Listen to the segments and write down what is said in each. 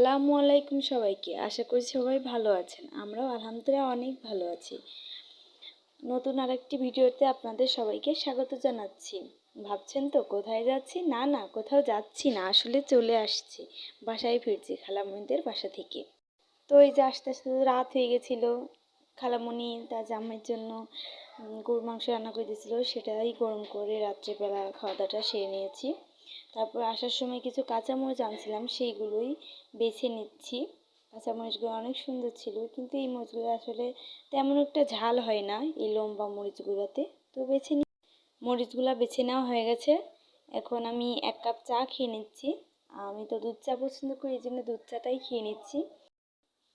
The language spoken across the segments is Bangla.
আসসালামু আলাইকুম সবাইকে। আশা করি সবাই ভালো আছেন। আমরাও আলহামদুলিল্লাহ অনেক ভালো আছি। নতুন আরেকটি ভিডিওতে আপনাদের সবাইকে স্বাগত জানাচ্ছি। ভাবছেন তো কোথায় যাচ্ছি? না না, কোথাও যাচ্ছি না, আসলে চলে আসছি। বাসায় ফিরছি খালামণিদের বাসা থেকে। তো এই যে আস্তে আস্তে রাত হয়ে গেছিল খালামণি তার জামাইয়ের জন্য গরুর মাংস রান্না করে দিয়েছিলো, সেটাই গরম করে রাত্রেবেলা খাওয়া দাওয়াটা সেরে নিয়েছি। তারপর আসার সময় কিছু কাঁচামরিচ আনছিলাম, সেইগুলোই বেছে নিচ্ছি। কাঁচামরিচগুলো অনেক সুন্দর ছিল, কিন্তু এই মরিচগুলো আসলে তেমন একটা ঝাল হয় না, এই লম্বা মরিচগুলোতে। তো বেছে নি মরিচগুলো বেছে নেওয়া হয়ে গেছে। এখন আমি এক কাপ চা খেয়ে নিচ্ছি। আমি তো দুধ চা পছন্দ করি, এই জন্য দুধ চাটাই খেয়ে নিচ্ছি।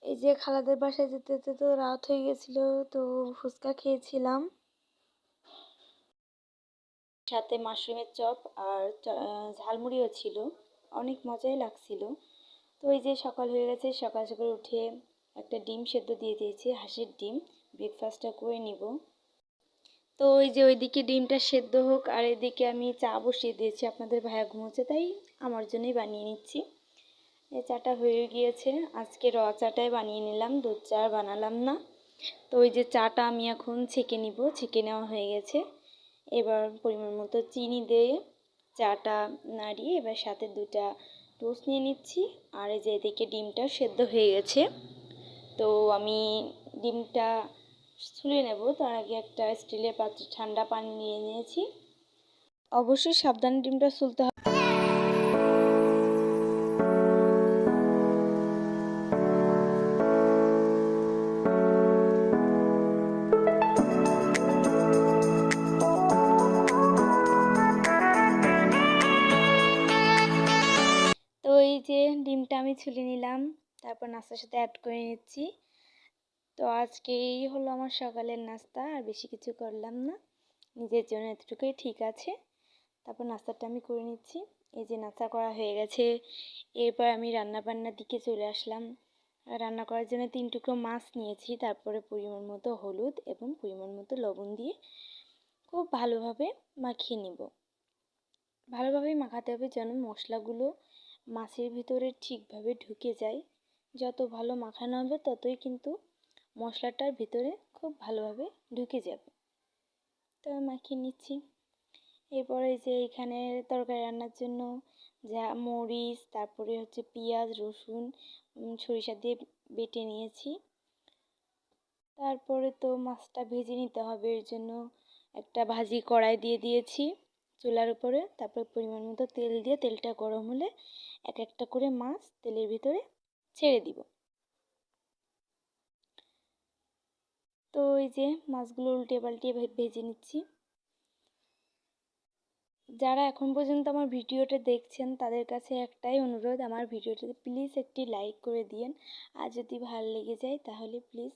এই যে খালাদের বাসায় যেতে যেতে তো রাত হয়ে গেছিল, তো ফুচকা খেয়েছিলাম। সাথে মাশরুমের চপ আর ঝালমুড়িও ছিল। অনেক মজাই লাগছিল। তো এই যে সকাল হয়ে গেছে, সকাল সকাল উঠে একটা ডিম সেদ্ধ দিয়ে দিয়েছি, হাঁসের ডিম। ব্রেকফাস্টটা করে নিব। তো ওই যে ওইদিকে ডিমটা সেদ্ধ হোক, আর এদিকে আমি চা বসিয়ে দিয়েছি। আপনাদের ভাইয়া ঘুমোচ্ছে, তাই আমার জন্যই বানিয়ে নিচ্ছি। এই চাটা হয়ে গিয়েছে। আজকে র চাটাই বানিয়ে নিলাম, দুধ চা বানালাম না। তো ওই যে চাটা আমি এখন ছেঁকে নিব। ছেঁকে নেওয়া হয়ে গেছে। এবার পরিমাণ মতো চিনি দিয়ে চাটা নাড়িয়ে এবার সাথে দুটা টোস্ট নিয়ে নিচ্ছি। আর এই যে এদিকে ডিমটা সেদ্ধ হয়ে গেছে। তো আমি ডিমটা ছুলে নেব। তার আগে একটা স্টিলের পাত্রে ঠান্ডা পানি নিয়ে নিয়েছি। অবশ্যই সাবধানে ডিমটা সুলতে হবে। যে ডিমটা আমি ছুলে নিলাম, তারপর নাস্তার সাথে অ্যাড করে নিচ্ছি। তো আজকে এই হলো আমার সকালের নাস্তা, আর বেশি কিছু করলাম না। নিজের জন্য এতটুকুই ঠিক আছে। তারপর নাস্তাটা আমি করে নিচ্ছি। এই যে নাস্তা করা হয়ে গেছে। এরপর আমি রান্না বান্নার দিকে চলে আসলাম। রান্না করার জন্য তিন টুকরো মাছ নিয়েছি, তারপরে পরিমাণ মতো হলুদ এবং পরিমাণ মতো লবণ দিয়ে খুব ভালোভাবে মাখিয়ে নিব। ভালোভাবেই মাখাতে হবে যেন মশলাগুলো মাছের ভিতরে ঠিকভাবে ঢুকে যায়। যত ভালো মাখানো হবে ততই কিন্তু মশলাটার ভিতরে খুব ভালোভাবে ঢুকে যাবে। তো মাখিয়ে নিচ্ছি। এরপরে যে এখানে তরকারি রান্নার জন্য যা মরিচ, তারপরে হচ্ছে পেঁয়াজ, রসুন সরিষা দিয়ে বেটে নিয়েছি। তারপরে তো মাছটা ভেজে নিতে হবে, এর জন্য একটা ভাজি কড়াই দিয়ে দিয়েছি। চুলার উপরে তারপর পরিমাণ মতো তেল দিয়ে তেলটা গরম হলে এক একটা করে মাছ তেলের ভিতরে ছেড়ে দিব। তো ওই যে মাছগুলো উল্টে পাল্টে ভেজে নিচ্ছি। যারা এখন পর্যন্ত আমার ভিডিওটা দেখছেন, তাদের কাছে একটাই অনুরোধ, আমার ভিডিওটাতে প্লিজ একটি লাইক করে দিন আর যদি ভালো লেগে যায়, তাহলে প্লিজ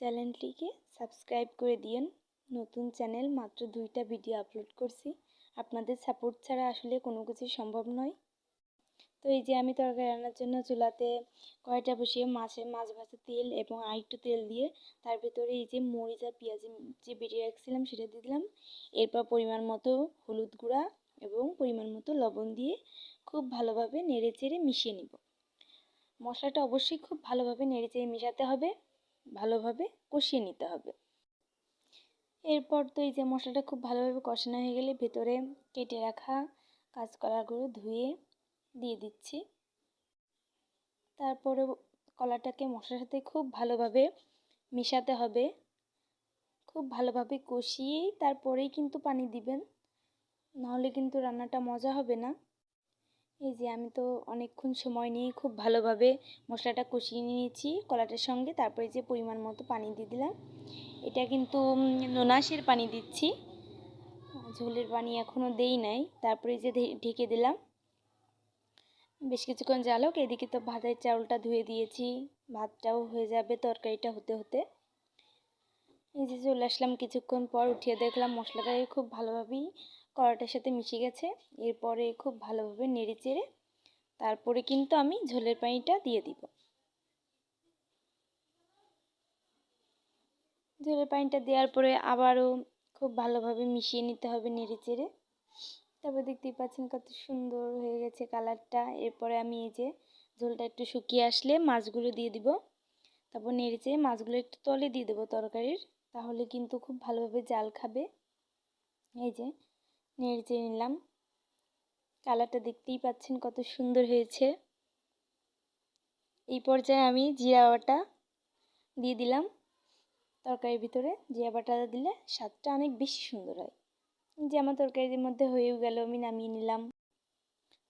চ্যানেলটিকে সাবস্ক্রাইব করে দিন নতুন চ্যানেল, মাত্র দুইটা ভিডিও আপলোড করছি। আপনাদের সাপোর্ট ছাড়া আসলে কোনো কিছু সম্ভব নয়। তো এই যে আমি তরকারি রান্নার জন্য চুলাতে কড়াইটা বসিয়ে মাছের মাছ ভাজা তেল এবং আরেকটু তেল দিয়ে তার ভেতরে এই যে মরিচ আর পেঁয়াজ যে বেটে রাখছিলাম সেটা দিয়ে দিলাম। এরপর পরিমাণ মতো হলুদ গুঁড়া এবং পরিমাণ মতো লবণ দিয়ে খুব ভালোভাবে নেড়ে চেড়ে মিশিয়ে নিব। মশলাটা অবশ্যই খুব ভালোভাবে নেড়ে চেড়ে মেশাতে হবে, ভালোভাবে কষিয়ে নিতে হবে। এরপর তো এই যে মশলাটা খুব ভালোভাবে কষানো হয়ে গেলে ভেতরে কেটে রাখা কাঁচকলাগুলো ধুয়ে দিয়ে দিচ্ছি। তারপরে কলাটাকে মশলার সাথে খুব ভালোভাবে মেশাতে হবে। খুব ভালোভাবে কষিয়েই তারপরেই কিন্তু পানি দিবেন। নাহলে কিন্তু রান্নাটা মজা হবে না। এই যে আমি তো অনেকক্ষণ সময় নিয়ে খুব ভালোভাবে মশলাটা কষিয়ে নিয়েছি কলাটার সঙ্গে। তারপরে যে পরিমাণ মতো পানি দিয়ে দিলাম। এটা কিন্তু নোনাসের পানি দিচ্ছি। ঝোলের পানি এখনও দেই নাই। তারপরে যে ঢেকে দিলাম। বেশ কিছুক্ষণ জালক এদিকে তো ভাতের চাউলটা ধুয়ে দিয়েছি। ভাতটাও হয়ে যাবে তরকারিটা হতে হতে। এই যে চলে আসলাম কিছুক্ষণ পর, উঠিয়ে দেখলাম মশলাটা খুব ভালোভাবেই কড়াটার সাথে মিশে গেছে। এরপরে খুব ভালোভাবে নেড়ে চেড়ে তারপরে কিন্তু আমি ঝোলের পানিটা দিয়ে দিব। ঝোলের পানিটা দেওয়ার পরে আবারও খুব ভালোভাবে মিশিয়ে নিতে হবে নেড়ে চেড়ে। তারপর দেখতেই পাচ্ছেন কত সুন্দর হয়ে গেছে কালারটা। এরপরে আমি এই যে ঝোলটা একটু শুকিয়ে আসলে মাছগুলো দিয়ে দিব। তারপর নেড়েচে মাছগুলো একটু তলে দিয়ে দেবো তরকারির। তাহলে কিন্তু খুব ভালোভাবে জাল খাবে। এই যে নেড়েচে নিলাম। কালারটা দেখতেই পাচ্ছেন কত সুন্দর হয়েছে। এই পর্যায়ে আমি জিরা দিয়ে দিলাম। তরকারির ভিতরে জিরা বাটা দিলে স্বাদটা অনেক বেশি সুন্দর হয়। যে আমার তরকারির মধ্যে হয়েও গেল, আমি নামিয়ে নিলাম।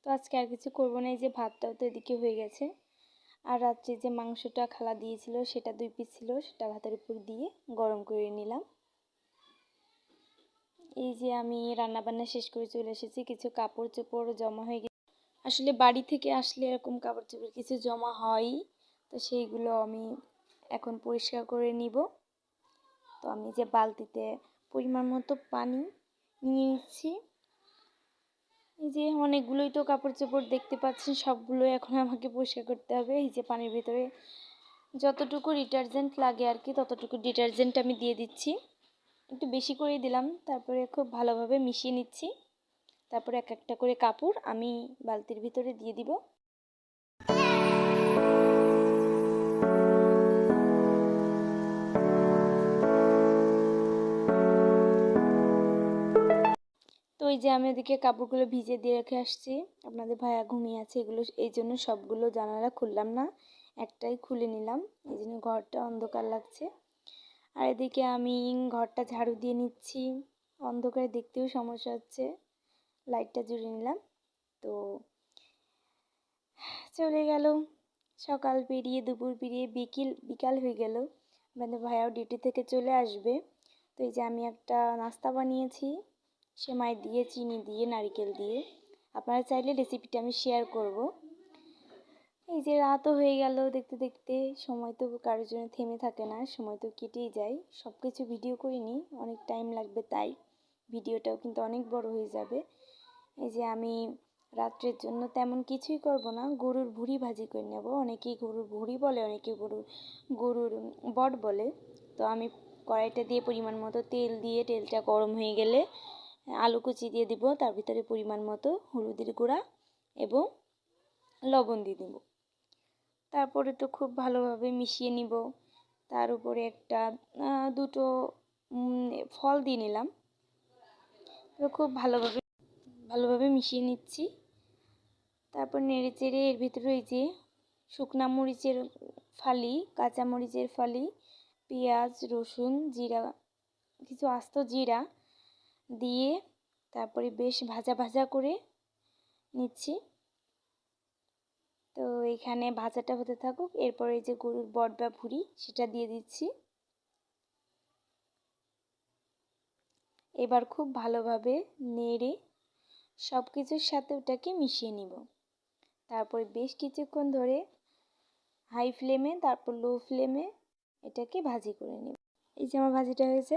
তো আজকে আর কিছু করব না, এই যে ভাতটাও তো এদিকে হয়ে গেছে। আর রাত্রে যে মাংসটা খালা দিয়েছিল, সেটা দুই পিস ছিল, সেটা ভাতের উপর দিয়ে গরম করে নিলাম। এই যে আমি রান্না বান্না শেষ করে চলে এসেছি, কিছু কাপড় চোপড় জমা হয়ে গেছে। আসলে বাড়ি থেকে আসলে এরকম কাপড় চোপড় কিছু জমা হয় তো সেইগুলো আমি এখন পরিষ্কার করে নিব। তো আমি যে বালতিতে পরিমাণ মতো পানি নিয়ে নিচ্ছি। এই যে অনেকগুলোই তো কাপড় চোপড় দেখতে পাচ্ছেন সবগুলো এখন আমাকে পরিষ্কার করতে হবে। এই যে পানির ভিতরে যতটুকু ডিটারজেন্ট লাগে আর কি, ততটুকু ডিটারজেন্ট আমি দিয়ে দিচ্ছি। একটু বেশি করে দিলাম, তারপরে খুব ভালোভাবে মিশিয়ে নিচ্ছি। তারপরে এক একটা করে কাপড় আমি বালতির ভিতরে দিয়ে দিব। ওই যে আমি ওদিকে কাপড়গুলো ভিজে দিয়ে রেখে আসছি। আপনাদের ভাইয়া ঘুমিয়ে আছে, এগুলো এই জন্য সবগুলো জানালা খুললাম না, একটাই খুলে নিলাম। এই জন্য ঘরটা অন্ধকার লাগছে। আর এদিকে আমি ঘরটা ঝাড়ু দিয়ে নিচ্ছি। অন্ধকারে দেখতেও সমস্যা হচ্ছে। লাইটটা জুড়ে নিলাম। তো চলে গেল। সকাল পেরিয়ে দুপুর পেরিয়ে বিকেল, বিকাল হয়ে গেল। মানে ভাইয়াও ডিউটি থেকে চলে আসবে। তো এই যে আমি একটা নাস্তা বানিয়েছি। সেমাই দিয়ে, চিনি দিয়ে, নারিকেল দিয়ে। আপনারা চাইলে রেসিপিটা আমি শেয়ার করব। এই যে রাতও হয়ে গেল দেখতে দেখতে। সময় তো কারোর জন্য থেমে থাকে না, সময় তো কেটেই যায়। সব কিছু ভিডিও করিনি, অনেক টাইম লাগবে তাই। ভিডিওটাও কিন্তু অনেক বড় হয়ে যাবে। এই যে আমি রাত্রের জন্য তেমন কিছুই করব না, গরুর ভুড়ি ভাজি করে নেব। অনেকেই গরুর ভুড়ি বলে, অনেকে গরুর গরুর বট বলে। তো আমি কড়াইটা দিয়ে পরিমাণ মতো তেল দিয়ে, তেলটা গরম হয়ে গেলে আলু কুচি দিয়ে দিব, তার ভিতরে পরিমাণ মতো হলুদের গুঁড়া এবং লবণ দিয়ে দিব। তারপরে তো খুব ভালোভাবে মিশিয়ে নিব। তার উপরে একটা দুটো ফল দিয়ে নিলাম। তো খুব ভালোভাবে ভালোভাবে মিশিয়ে নিচ্ছি। তারপর নেড়ে চেড়ে এর ভিতরে ওই যে শুকনা মরিচের ফালি, কাঁচা মরিচের ফালি, পেঁয়াজ, রসুন, জিরা, কিছু আস্ত জিরা দিয়ে তারপরে বেশ ভাজা ভাজা করে নিচ্ছি। তো এখানে ভাজাটা হতে থাকুক, এরপরে যে গরুর বট বা ভুড়ি সেটা দিয়ে দিচ্ছি। এবার খুব ভালোভাবে নেড়ে সব কিছুর সাথে ওটাকে মিশিয়ে নিব। তারপরে বেশ কিছুক্ষণ ধরে হাই ফ্লেমে, তারপর লো ফ্লেমে এটাকে ভাজি করে নেব। এই যে আমার ভাজিটা হয়েছে